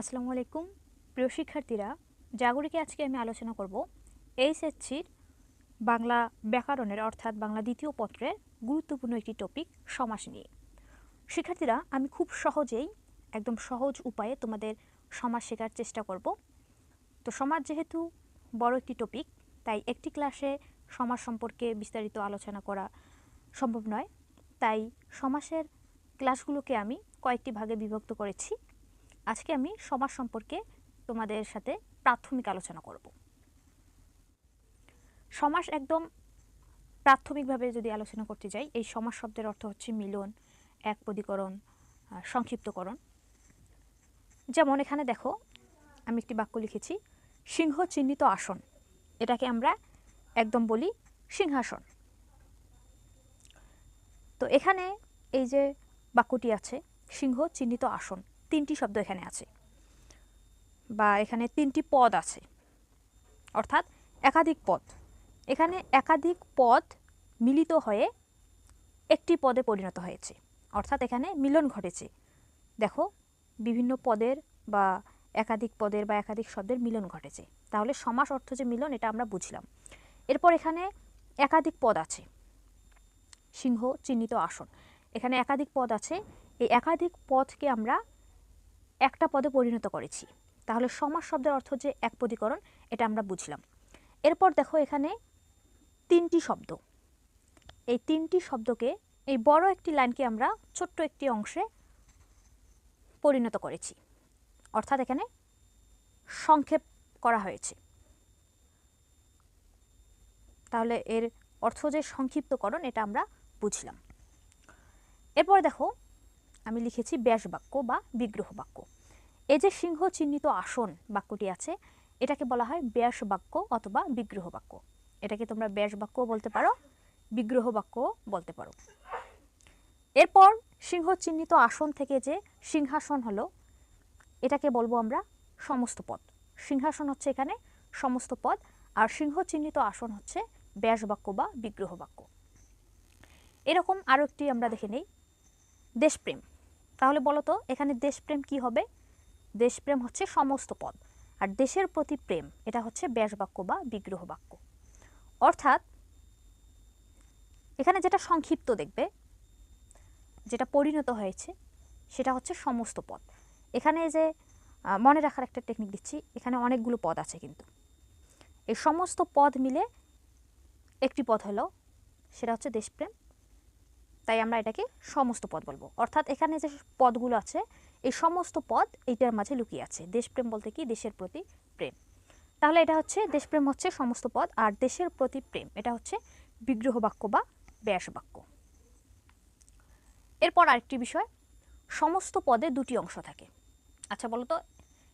আসসালামু আলাইকুম। প্রিয় শিক্ষার্থীরা, জাগরিকে আজকে আমি আলোচনা করব এইচএসসির বাংলা ব্যাকরণের, অর্থাৎ বাংলা দ্বিতীয় পত্রের গুরুত্বপূর্ণ একটি টপিক সমাস নিয়ে। শিক্ষার্থীরা, আমি খুব সহজেই, একদম সহজ উপায়ে তোমাদের সমাজ শেখার চেষ্টা করব। তো সমাজ যেহেতু বড় একটি টপিক তাই একটি ক্লাসে সমাজ সম্পর্কে বিস্তারিত আলোচনা করা সম্ভব নয়। তাই সমাসের ক্লাসগুলোকে আমি কয়েকটি ভাগে বিভক্ত করেছি। আজকে আমি সমাজ সম্পর্কে তোমাদের সাথে প্রাথমিক আলোচনা করব। সমাস একদম প্রাথমিকভাবে যদি আলোচনা করতে যাই, এই সমাস শব্দের অর্থ হচ্ছে মিলন, একপদীকরণ সংক্ষিপ্তকরণ। যেমন এখানে দেখো, আমি একটি বাক্য লিখেছি, সিংহ চিহ্নিত আসন। এটাকে আমরা একদম বলি সিংহাসন। তো এখানে এই যে বাক্যটি আছে, সিংহ চিহ্নিত আসন তিনটি শব্দ এখানে আছে বা এখানে তিনটি পদ আছে। অর্থাৎ একাধিক পদ। এখানে একাধিক পদ মিলিত হয়ে একটি পদে পরিণত হয়েছে। অর্থাৎ এখানে মিলন ঘটেছে। দেখো, বিভিন্ন পদের বা একাধিক পদের বা একাধিক শব্দের মিলন ঘটেছে। তাহলে সমাস অর্থ যে মিলন, এটা আমরা বুঝলাম। এরপর এখানে একাধিক পদ আছে। সিংহ, চিহ্নিত আসন। এখানে একাধিক পদ আছে। এই একাধিক পদকে আমরা একটা পদে পরিণত করেছি। তাহলে সমাস শব্দের অর্থ যে একপদীকরণ এটা আমরা বুঝলাম। এরপর দেখো এখানে তিনটি শব্দ। এই তিনটি শব্দকে, এই বড় একটি লাইনকে আমরা ছোট্ট একটি অংশে পরিণত করেছি। অর্থাৎ এখানে সংক্ষেপ করা হয়েছে। তাহলে এর অর্থ যে সংক্ষিপ্তকরণ, এটা আমরা বুঝলাম। এরপর দেখো আমি লিখেছি ব্যাস বাক্য বা বিগ্রহ বাক্য এই যে সিংহ চিহ্নিত আসন বাক্যটি আছে, এটাকে বলা হয় ব্যাস বাক্য অথবা বিগ্রহ বাক্য এটাকে তোমরা ব্যাস বাক্য বলতে পারো বিগ্রহ বাক্য বলতে পারো। এরপর সিংহ চিহ্নিত আসন থেকে যে সিংহাসন হলো, এটাকে বলব আমরা সমস্ত পদ। সিংহাসন হচ্ছে এখানে সমস্ত পদ, আর সিংহ চিহ্নিত আসন হচ্ছে ব্যাস বাক্য বা বিগ্রহ বাক্য এরকম আরও একটি আমরা দেখে নেই। দেশপ্রেম। তাহলে বলো তো এখানে দেশপ্রেম কি হবে? দেশপ্রেম হচ্ছে সমস্ত পদ। আর দেশের প্রতি প্রেম, এটা হচ্ছে ব্যাস বাক্য বা বিগ্রহ বাক্য অর্থাৎ এখানে যেটা সংক্ষিপ্ত দেখবে, যেটা পরিণত হয়েছে, সেটা হচ্ছে সমস্ত পদ। এখানে যে মনে রাখার একটা টেকনিক দিচ্ছি, এখানে অনেকগুলো পদ আছে কিন্তু। এই সমস্ত পদ মিলে একটি পদ হলো, সেটা হচ্ছে দেশপ্রেম। তাই আমরা এটাকে সমস্ত পদ বলব। অর্থাৎ এখানে যে পদগুলো আছে, এই সমস্ত পদ এইটার মাঝে লুকিয়ে আছে। দেশপ্রেম বলতে কি? দেশের প্রতি প্রেম। তাহলে এটা হচ্ছে, দেশপ্রেম হচ্ছে সমস্ত পদ আর দেশের প্রতি প্রেম। এটা হচ্ছে বিগ্রহ বাক্য বা ব্যাস বাক্য এরপর আরেকটি বিষয়, সমস্ত পদে দুটি অংশ থাকে। আচ্ছা বলো তো,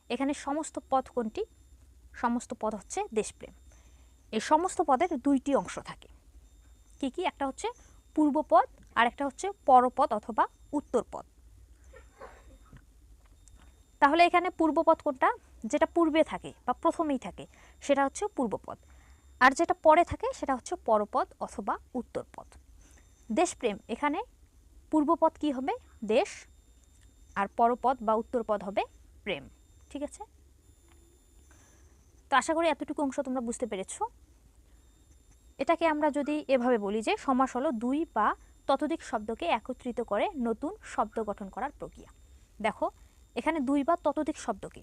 এখানে সমস্ত পদ কোনটি? সমস্ত পদ হচ্ছে দেশপ্রেম। এই সমস্ত পদের দুইটি অংশ থাকে। কি কি? একটা হচ্ছে পূর্বপদ আর একটা হচ্ছে পরপদ অথবা উত্তরপদ তাহলে এখানে পূর্বপদ কোনটা? যেটা পূর্বে থাকে বা প্রথমেই থাকে, সেটা হচ্ছে পূর্বপদ আর যেটা পরে থাকে, সেটা হচ্ছে পরপদ অথবা উত্তরপদ দেশপ্রেম, এখানে পূর্বপদ কি হবে? দেশ। আর পরপদ বা উত্তরপদ হবে প্রেম, ঠিক আছে? তো আশা করি এতটুকু অংশ তোমরা বুঝতে পেরেছ। এটাকে আমরা যদি এভাবে বলি যে সমাস হলো দুই বা ততোধিক শব্দকে একত্রিত করে নতুন শব্দ গঠন করার প্রক্রিয়া। দেখো, এখানে দুই বা ততোধিক শব্দকে।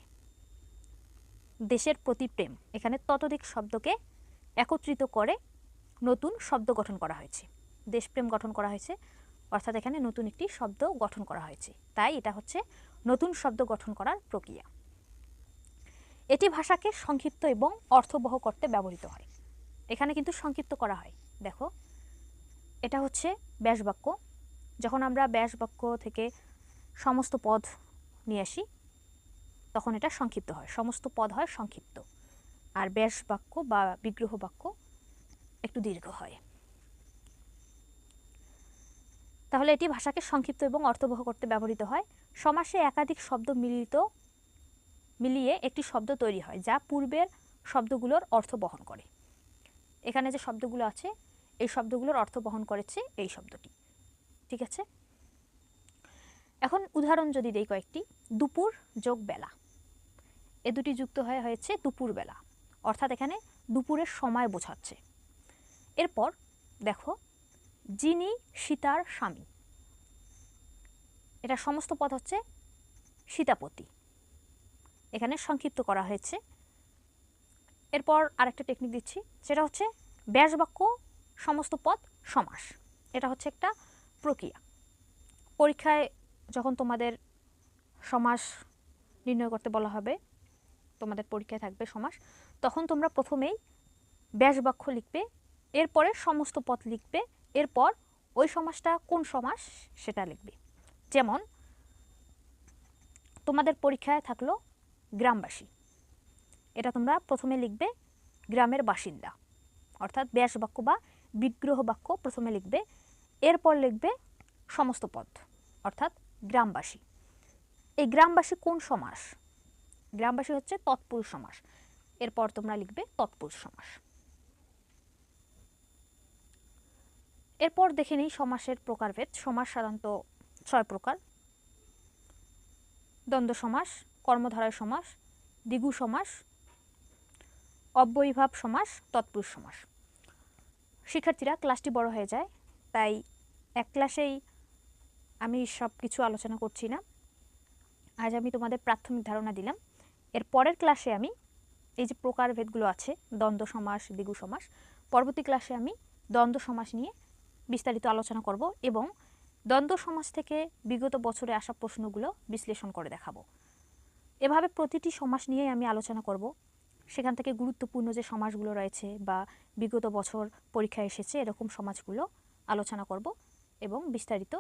দেশের প্রতি প্রেম, এখানে ততোধিক শব্দকে একত্রিত করে নতুন শব্দ গঠন করা হয়েছে। দেশপ্রেম গঠন করা হয়েছে, অর্থাৎ এখানে নতুন একটি শব্দ গঠন করা হয়েছে। তাই এটা হচ্ছে নতুন শব্দ গঠন করার প্রক্রিয়া। এটি ভাষাকে সংক্ষিপ্ত এবং অর্থবহ করতে ব্যবহৃত হয়। এখানে কিন্তু সংক্ষিপ্ত করা হয়। দেখো এটা হচ্ছে ব্যাস বাক্য যখন আমরা ব্যাস বাক্য থেকে সমস্ত পদ নিয়ে আসি, তখন এটা সংক্ষিপ্ত হয়। সমস্ত পদ হয় সংক্ষিপ্ত। আর ব্যাস বাক্য বা বিগ্রহ বাক্য একটু দীর্ঘ হয়। তাহলে এটি ভাষাকে সংক্ষিপ্ত এবং অর্থবহ করতে ব্যবহৃত হয়। সমাসে একাধিক শব্দ মিলিত, মিলিয়ে একটি শব্দ তৈরি হয়, যা পূর্বের শব্দগুলোর অর্থ বহন করে। এখানে যে শব্দগুলো আছে এই শব্দগুলোর অর্থ বহন করেছে এই শব্দটি। ঠিক আছে? এখন উদাহরণ যদি দেই কয়েকটি। দুপুর যোগ বেলা। এ দুটি যুক্ত হয়ে হয়েছে দুপুরবেলা অর্থাৎ এখানে দুপুরের সময় বোঝাচ্ছে। এরপর দেখো, যিনি সীতার স্বামী। এটা সমস্ত পদ হচ্ছে সীতাপতি। এখানে সংক্ষিপ্ত করা হয়েছে। এরপর আরেকটা টেকনিক দিচ্ছি। সেটা হচ্ছে ব্যাসবাক্য সমস্ত পদ সমাস। এটা হচ্ছে একটা প্রক্রিয়া। পরীক্ষায় যখন তোমাদের সমাস নির্ণয় করতে বলা হবে, তোমাদের পরীক্ষায় থাকবে সমাস, তখন তোমরা প্রথমেই ব্যাস বাক্য লিখবে, এরপরে সমস্ত পদ লিখবে, এরপর ওই সমাসটা কোন সমাস সেটা লিখবে। যেমন, তোমাদের পরীক্ষায় থাকল গ্রামবাসী। এটা তোমরা প্রথমে লিখবে গ্রামের বাসিন্দা, অর্থাৎ ব্যাস বাক্য বা বিগ্রহ বাক্য প্রথমে লিখবে, এরপর লিখবে সমস্ত পদ, অর্থাৎ গ্রামবাসী। এই গ্রামবাসী কোন সমাস? গ্রামবাসী হচ্ছে তৎপুরুষ সমাস। এরপর তোমরা লিখবে তৎপুরুষ সমাস। এরপর দেখে নিই সমাসের প্রকারভেদ। সমাস সাধারণত ছয় প্রকার। দ্বন্দ্ব সমাস, কর্মধারায় সমাস, দ্বিগু সমাস, অব্যয়ীভাব সমাস, তৎপুরুষ সমাস। শিক্ষার্থীরা ক্লাসটি বড় হয়ে যায়, তাই এক ক্লাসেই আমি সব কিছু আলোচনা করছি না। আজ আমি তোমাদের প্রাথমিক ধারণা দিলাম। এর পরের ক্লাসে আমি এই যে প্রকারভেদগুলো আছে, দ্বন্দ্ব সমাস, দ্বিগু সমাস, পরবর্তী ক্লাসে আমি দ্বন্দ্ব সমাস নিয়ে বিস্তারিত আলোচনা করব এবং দ্বন্দ্ব সমাস থেকে বিগত বছরে আসা প্রশ্নগুলো বিশ্লেষণ করে দেখাবো। এভাবে প্রতিটি সমাস নিয়েই আমি আলোচনা করব। সেখান থেকে গুরুত্বপূর্ণ যে সমাজগুলো রয়েছে বা বিগত বছর পরীক্ষায় এসেছে, এরকম সমাজগুলো আলোচনা করব এবং বিস্তারিত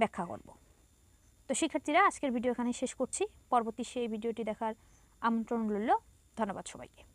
ব্যাখ্যা করব। তো শিক্ষার্থীরা, আজকের ভিডিও এখানে শেষ করছি। পরবর্তী সেই ভিডিওটি দেখার আমন্ত্রণ রইল। ধন্যবাদ সবাইকে।